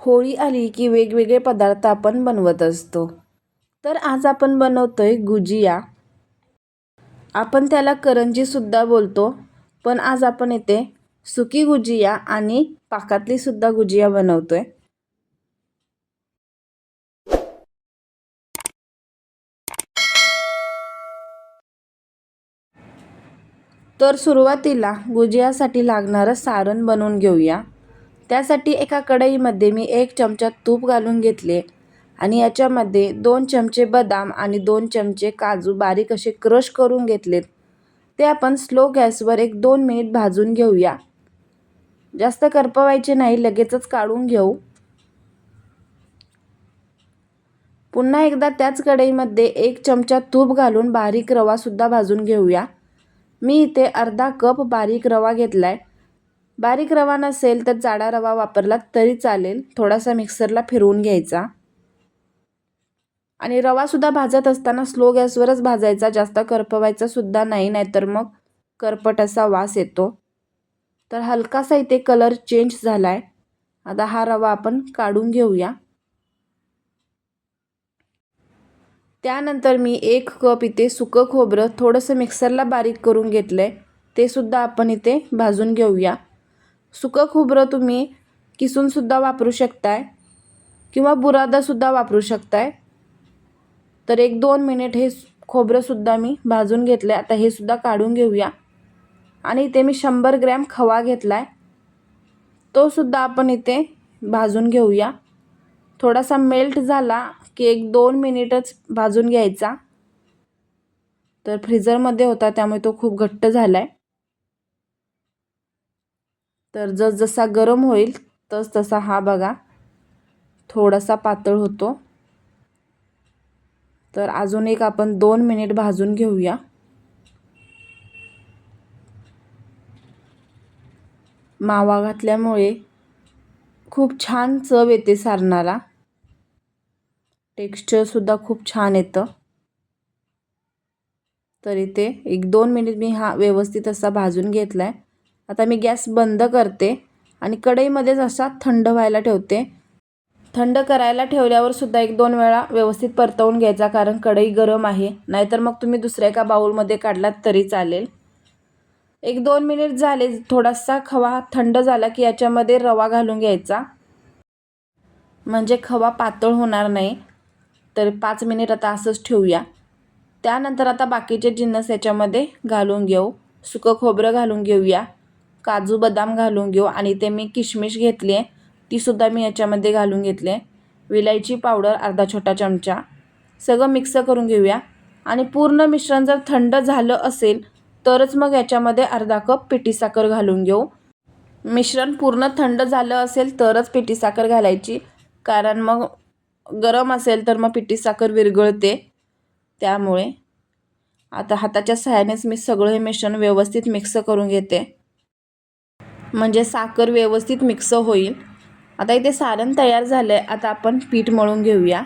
होळी आली की वेगवेगळे पदार्थ आपण बनवत असतो. तर आज आपण बनवतो आहे गुजिया. आपण त्याला करंजीसुद्धा बोलतो पण आज आपण इथे सुकी गुजिया आणि पाकातलीसुद्धा गुजिया बनवतो आहे तर सुरुवातीला गुजियासाठी लागणारं सारण बनवून घेऊया. त्यासाठी एका कढईमध्ये मी एक चमचा तूप घालून घेतले आणि याच्यामध्ये दोन चमचे बदाम आणि दोन चमचे काजू बारीक असे क्रश करून घेतलेत. ते आपण स्लो गॅसवर एक दोन मिनिट भाजून घेऊया. जास्त करपवायचे नाही लगेचच काढून घेऊ. पुन्हा एकदा त्याच कढईमध्ये एक चमचा तूप घालून बारीक रवासुद्धा भाजून घेऊया. मी इथे अर्धा कप बारीक रवा घेतला आहे बारीक रवा नसेल तर जाडा रवा वापरला तरी चालेल. थोडासा मिक्सरला फिरवून घ्यायचा. आणि रवासुद्धा भाजत असताना स्लो गॅसवरच भाजायचा. जास्त करपवायचा सुद्धा नाही नाहीतर मग करपट असा वास येतो. तर हलकासा इथे कलर चेंज झाला आहे आता हा रवा आपण काढून घेऊया. त्यानंतर मी एक कप इथे सुकं खोबरं थोडंसं मिक्सरला बारीक करून घेतलं आहे ते सुद्धा आपण इथे भाजून घेऊया. सुकं खोबरं तुम्ही किसूनसुद्धा वापरू शकताय किंवा बुरादासुद्धा वापरू शकताय. तर एक दोन मिनिट हे खोबरंसुद्धा मी भाजून घेतलं आहे आता हे सुद्धा काढून घेऊया. आणि इथे मी शंभर ग्रॅम खवा घेतला आहे तोसुद्धा आपण इथे भाजून घेऊया. थोडासा मेल्ट झाला की एक दोन मिनिटच भाजून घ्यायचा. तर फ्रीजरमध्ये होता त्यामुळे तो खूप घट्ट झाला आहे तर जसजसा गरम होईल तस तसा हा बघा. थोडासा पातळ होतो. तर अजून एक आपण दोन मिनिट भाजून घेऊया. मावा घातल्यामुळे खूप छान चव येते सारणाला. टेक्स्चरसुद्धा खूप छान येतं. तर इथे एक दोन मिनिट मी हा व्यवस्थित असा भाजून घेतला आहे आता मी गॅस बंद करते आणि कढईमध्येच असा थंड व्हायला ठेवते. थंड करायला ठेवल्यावर सुद्धा एक दोन वेळा व्यवस्थित परतवून घ्यायचा कारण कढई गरम आहे. नाहीतर मग तुम्ही दुसऱ्या एका बाऊलमध्ये काढलात तरी चालेल. एक दोन मिनिट झाले थोडासा खवा थंड झाला की याच्यामध्ये रवा घालून घ्यायचा. म्हणजे खवा पातळ होणार नाही तर पाच मिनिट आता असंच ठेवूया. त्यानंतर आता बाकीचे जिन्नस याच्यामध्ये घालून घेऊ. सुकं खोबरं घालून घेऊया. काजू बदाम घालून घेऊ आणि ते मी किशमिश घेतली आहे. तीसुद्धा मी याच्यामध्ये घालून घेतले विलायची पावडर अर्धा छोटा चमचा. सगळं मिक्स करून घेऊया. आणि पूर्ण मिश्रण जर थंड झालं असेल तरच मग याच्यामध्ये अर्धा कप पिठी साखर घालून घेऊ. मिश्रण पूर्ण थंड झालं असेल तरच पिठी साखर घालायची. कारण मग गरम असेल तर मग पिठी साखर विरघळते. त्यामुळे आता हाताच्या सहाय्यानेच मी सगळं हे मिश्रण व्यवस्थित मिक्स करून घेते. म्हणजे साखर व्यवस्थित मिक्स होईल. आता इथे सारण तयार झालं आहे आता आपण पीठ मळून घेऊया.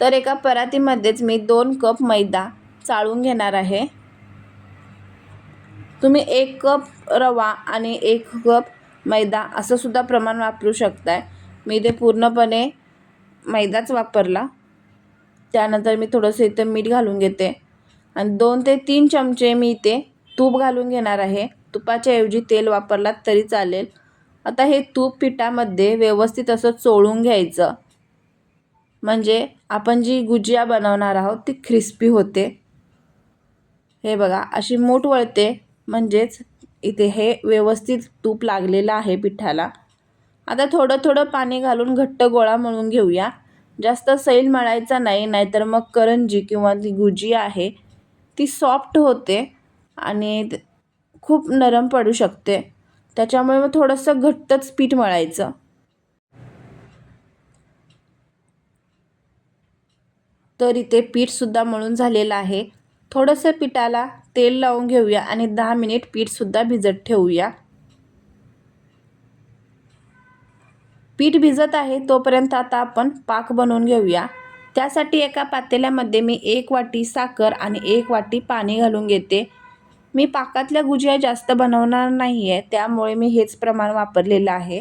तर एका परातीमध्येच मी दोन कप मैदा चाळून घेणार आहे. तुम्ही एक कप रवा आणि एक कप मैदा असं सुद्धा प्रमाण वापरू शकताय. मी इथे पूर्णपणे मैदाच वापरला. त्यानंतर मी थोडंसं इथे मीठ घालून घेते. आणि दोन ते तीन चमचे मी इथे तूप घालून घेणार आहे. तुपाच्या ऐवजी तेल वापरलात तरी चालेल. आता हे तूप पिठामध्ये व्यवस्थित असं चोळून घ्यायचं. म्हणजे आपण जी गुजिया बनवणार आहोत ती क्रिस्पी होते. हे बघा अशी मूठ वळते. म्हणजेच इथे हे व्यवस्थित तूप लागलेलं आहे पिठाला. आता थोडं थोडं पाणी घालून घट्ट गोळा मळून घेऊया. जास्त सैल मळायचा नाही नाहीतर मग करंजी किंवा ती गुजी आहे ती सॉफ्ट होते. आणि खूप नरम पडू शकते. त्याच्यामुळे मग थोडंसं घट्टच पीठ मळायचं. तर इथे पीठसुद्धा मळून झालेलं आहे. थोडंसं पिठाला तेल लावून घेऊया आणि दहा मिनिट पीठसुद्धा भिजत ठेवूया. पीठ भिजत आहे तोपर्यंत आता आपण पाक बनवून घेऊया. त्यासाठी एका पातेल्यामध्ये मी एक वाटी साखर आणि एक वाटी पाणी घालून घेते. मी पाकातल्या गुजिया जास्त बनवणार नाही आहे त्यामुळे मी हेच प्रमाण वापरलेलं आहे.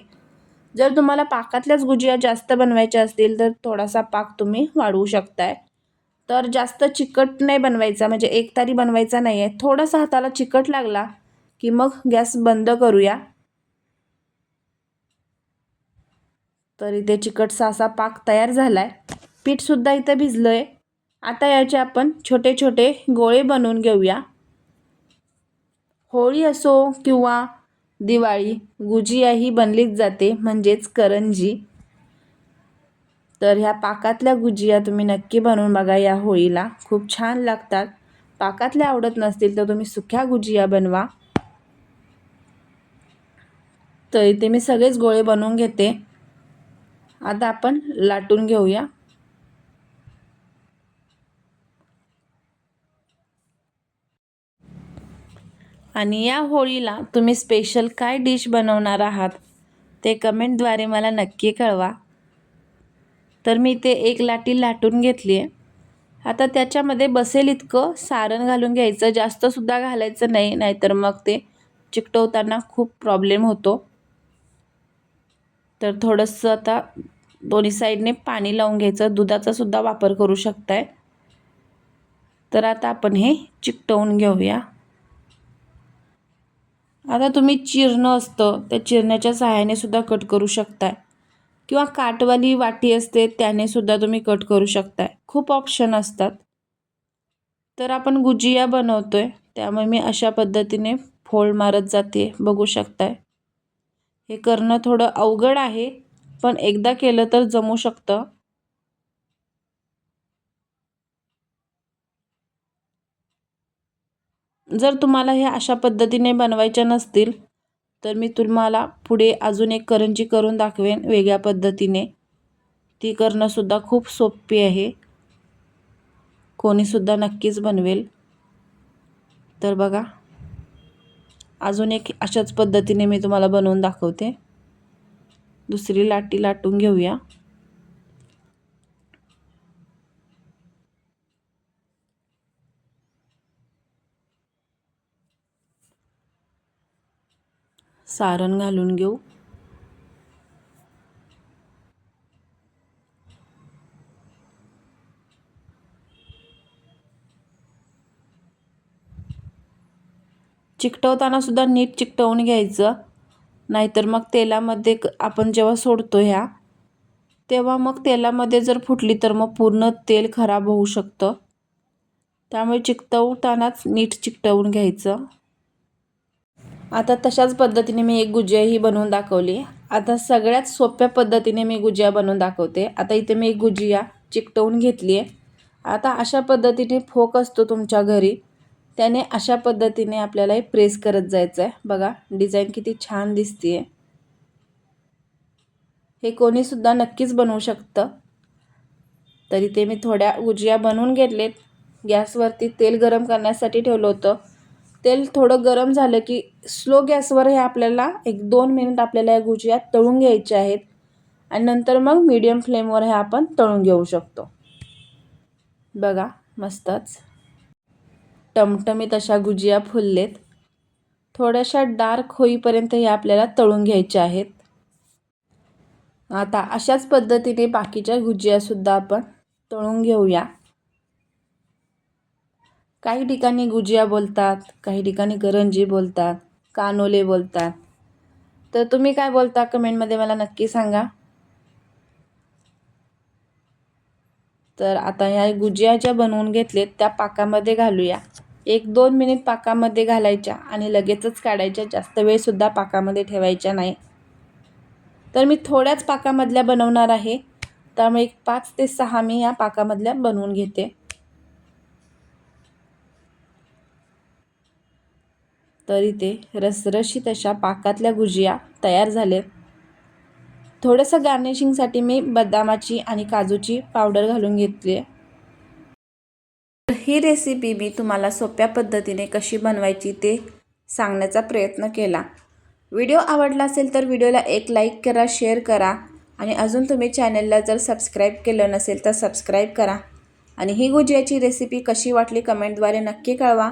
जर तुम्हाला पाकातल्याच गुजिया जास्त बनवायच्या असतील तर थोडासा पाक तुम्ही वाढवू शकताय. तर जास्त चिकट नाही बनवायचा म्हणजे एक तारी बनवायचा नाही आहे थोडासा हाताला चिकट लागला की मग गॅस बंद करूया. तर इथे चिकटसा असा पाक तयार झाला आहे पीठसुद्धा इथे भिजलं आहे आता याचे आपण छोटे छोटे गोळे बनवून घेऊया. होळी असो किंवा दिवाळी गुजिया ही बनलीच जाते म्हणजेच करंजी. तर ह्या पाकातल्या गुजिया तुम्ही नक्की बनवून बघा या होळीला. खूप छान लागतात. पाकातल्या आवडत नसतील तर तुम्ही सुक्या गुजिया बनवा. तर इथे मी सगळेच गोळे बनवून घेते. आता आपण लाटून घेऊया. आणि या होळीला तुम्ही स्पेशल काय डिश बनवणार आहात ते कमेंटद्वारे मला नक्की कळवा. तर मी ते एक लाटी लाटून घेतली आहे. आता त्याच्यामध्ये बसेल इतकं सारण घालून घ्यायचं जास्तसुद्धा घालायचं नाही नाहीतर मग ते चिकटवताना खूप प्रॉब्लेम होतो. तर थोडंसं आता दोन्ही साईडने पाणी लावून घ्यायचं दुधाचा सुद्धा वापर करू शकताय. तर आता आपण हे चिकटवून घेऊया. आता तुम्ही चिरणं असतं त्या चिरण्याच्या सहाय्याने सुद्धा कट करू शकताय. किंवा काटवाली वाटी असते त्याने सुद्धा तुम्ही कट करू शकताय. खूप ऑप्शन असतात. तर आपण गुजिया बनवतोय त्यामुळे मी अशा पद्धतीने फोल्ड मारत जाते बघू शकताय. हे करणं थोडं अवघड आहे पण एकदा केलं तर जमू शकतं. जर तुम्हाला हे अशा पद्धतीने बनवायच्या नसतील तर मी तुम्हाला पुढे अजून एक करंजी करून दाखवेन वेगळ्या पद्धतीने. ती करणंसुद्धा खूप सोपी आहे. कोणीसुद्धा नक्कीच बनवेल. तर बघा अजून एक अशाच पद्धतीने मी तुम्हाला बनवून दाखवते. दुसरी लाटी लाटून घेऊया. सारण घालून घेऊ. चिकटवताना सुद्धा नीट चिकटवून घ्यायचं. नाहीतर मग तेलामध्ये आपण जेव्हा सोडतो ह्या तेव्हा मग तेलामध्ये जर फुटली तर मग पूर्ण तेल खराब होऊ शकतं. त्यामुळे चिकटवतानाच नीट चिकटवून घ्यायचं. आता तशाच पद्धतीने मी एक गुजिया ही बनवून दाखवली. आता सगळ्यात सोप्या पद्धतीने मी गुजिया बनवून दाखवते. आता इथे मी एक गुजिया चिकटवून घेतली आहे. आता अशा पद्धतीने फोक असतो तुमच्या घरी. त्याने अशा पद्धतीने आपल्याला हे प्रेस करत जायचं आहे बघा डिझाईन किती छान दिसते हे कोणीसुद्धा नक्कीच बनवू शकतं. तरी ते मी थोड्या गुजिया बनवून घेतलेत. गॅसवरती तेल गरम करण्यासाठी ठेवलं होतं. तेल थोडं गरम झालं की स्लो गॅसवर हे आपल्याला एक दोन मिनिट आपल्याला या गुजिया तळून घ्यायच्या आहेत. आणि नंतर मग मीडियम फ्लेमवर हे आपण तळून घेऊ शकतो. बघा मस्तच. टमटमीत अशा गुजिया फुललेत. थोड्याशा डार्क होईपर्यंत हे आपल्याला तळून घ्यायचे आहेत. आता अशाच पद्धतीने बाकीच्या गुजियासुद्धा आपण तळून घेऊया. काही ठिकाणी गुजिया बोलतात काही ठिकाणी करंजी बोलतात कानोले बोलतात. तर तुम्ही काय बोलता कमेंटमध्ये मला नक्की सांगा. तर आता ह्या गुजिया ज्या बनवून घेतलेत त्या पाकामध्ये घालूया. एक दोन मिनिट पाकामध्ये घालायच्या आणि लगेचच काढायच्या. जास्त वेळसुद्धा पाकामध्ये ठेवायच्या नाही. तर मी थोड्याच पाकामधल्या बनवणार आहे. त्यामुळे एक पाच ते सहा मी या पाकामधल्या बनवून घेते. तर इथे रसरशीत अशा पाकातल्या गुजिया तयार झाले. थोडंसं गार्निशिंगसाठी मी बदामाची आणि काजूची पावडर घालून घेतली. आहे ही रेसिपी मी तुम्हाला सोप्या पद्धतीने कशी बनवायची ते सांगण्याचा प्रयत्न केला. व्हिडिओ आवडला असेल तर व्हिडिओला एक लाईक करा शेअर करा आणि अजून तुम्ही चॅनलला जर सबस्क्राईब केलं नसेल तर सबस्क्राईब करा. आणि ही गुजियाची रेसिपी कशी वाटली कमेंटद्वारे नक्की कळवा.